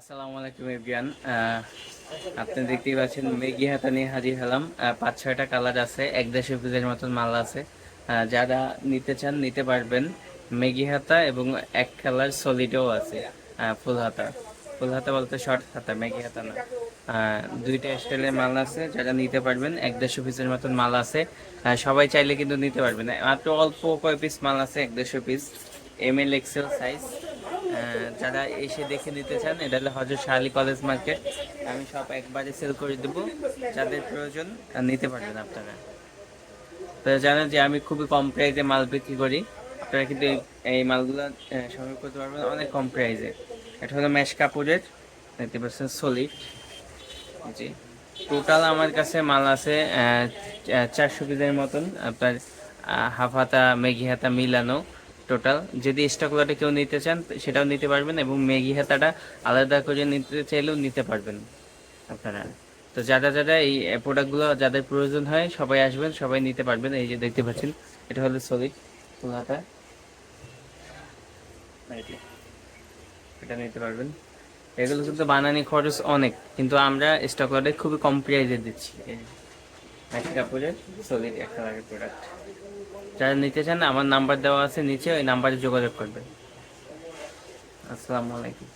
আসসালামু আলাইকুম এভিয়ান আপনি দেখতেই পাচ্ছেন মেগি হাতা নিয়ে হাজির হলাম পাঁচ, ছয়টা কালার আছে, এক দেড়শো পিসের মতন মাল আছে। যারা নিতে চান, নিতে পারবেন। মেগি হাতা এবং এক কালার সলিডও আছে ফুল হাতা। ফুল হাতা বলতে শর্ট হাতা, মেগি হাতা না। দুইটা স্টাইলের মাল আছে, যারা নিতে পারবেন, এক দেড়শো পিসের মতন মাল আছে। সবাই চাইলে কিন্তু নিতে পারবেন। মাত্র অল্প কয় পিস মাল আছে, এক দেড়শো piece M L XL size যারা এসে দেখে নিতে চান, এটা হলো হজরত শাহ কলেজ মার্কেট। আমি সব একবারে সেল করে দেব, যাদের প্রয়োজন নিতে পারবেন আপনারা। তো জানেন যে আমি খুবই কম প্রাইসে মাল বিক্রি করি। আপনারা কিন্তু এই- মালগুলো সংগ্রহ করতে পারবেন অনেক কম প্রাইসে এটা হলো ম্যাশ কাপড়ের, দেখতে পাচ্ছেন, সলিড। জি। টোটাল আমার কাছে মাল আছে চারশো পিসের মতন। আপনার হাফ হাতা মেঘি হাতা মিলানো। টোটাল। যদি স্টক লটে কেউ নিতে চান সেটাও নিতে পারবেন এবং মেঘি হাতাটা আলাদা করে নিতে চাইলেও নিতে পারবেন আপনারা। তো যারা যারা এই প্রোডাক্টগুলো যাদের প্রয়োজন হয় সবাই আসবেন সবাই নিতে পারবেন। এই যে দেখতে পাচ্ছেন এটা হলো সলিড যে, এটা নিতে পারবেন। এগুলো কিন্তু বানানি খরচ অনেক কিন্তু আমরা স্টক লটে খুবই কম প্রাইসে দিচ্ছি। ম্যাটি কাপড়ের সলিড একটা কালারের প্রোডাক্ট যারা নিতে চান, আমার নাম্বার দেওয়া আছে নিচে, ওই নাম্বারে যোগাযোগ করবেন। আসসালামু আলাইকুম।